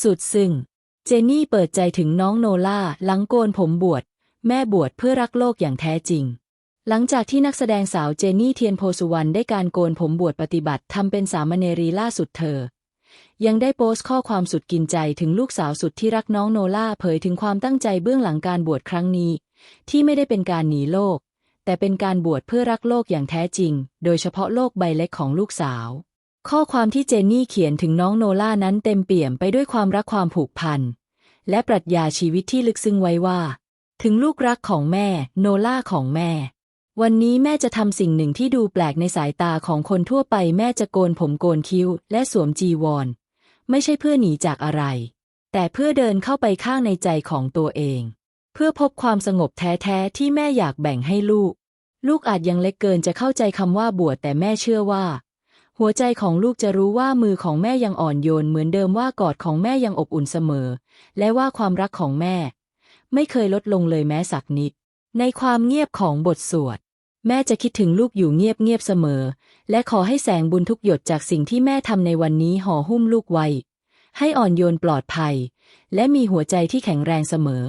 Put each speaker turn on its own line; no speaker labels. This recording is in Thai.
สุดซึ้งเจนนี่เปิดใจถึงน้องโนล่าหลังโกนผมบวชแม่บวชเพื่อรักโลกอย่างแท้จริง หลังจากที่นักแสดงสาวเจนนี่เทียนโพสุวรรณได้การโกนผมบวชปฏิบัติทำเป็นสามเณรีล่าสุดเธอ ยังได้โพสต์ข้อความสุดกินใจถึงลูกสาวสุดที่รักน้องโนล่าเผยถึงความตั้งใจเบื้องหลังการบวชครั้งนี้ ที่ไม่ได้เป็นการหนีโลก แต่เป็นการบวชเพื่อรักโลกอย่างแท้จริง โดยเฉพาะโลกใบเล็กของลูกสาว ข้อความที่เจนนี่เขียนถึงน้องโนล่านั้นเต็มเปี่ยมไปด้วยความรักความผูกพัน และปรัชญาชีวิตที่ลึกซึ้งไว้ว่า ถึงลูกรักของแม่ โนล่าของแม่ วันนี้แม่จะทำสิ่งหนึ่งที่ดูแปลกในสายตาของคนทั่วไปแม่จะโกนผมโกนคิ้ว และสวมจีวร ไม่ใช่เพื่อหนีจากอะไร แต่เพื่อเดินเข้าไปข้างในใจของตัวเอง เพื่อพบความสงบแท้ๆที่แม่อยากแบ่งให้ลูก ลูกอาจยังเล็กเกินจะเข้าใจคำว่าบวชแต่แม่เชื่อว่า หัวใจของลูกจะรู้ว่ามือของแม่ยังอ่อนโยนเหมือนเดิมว่ากอดของแม่ยังอบอุ่นเสมอ และว่าความรักของแม่ ไม่เคยลดลงเลยแม้สักนิด ในความเงียบของบทสวด แม่จะคิดถึงลูกอยู่เงียบๆเสมอ และขอให้แสงบุญทุกหยดจากสิ่งที่แม่ทำในวันนี้ห่อหุ้มลูกไว้ ให้อ่อนโยนปลอดภัย และมีหัวใจที่แข็งแรงเสมอ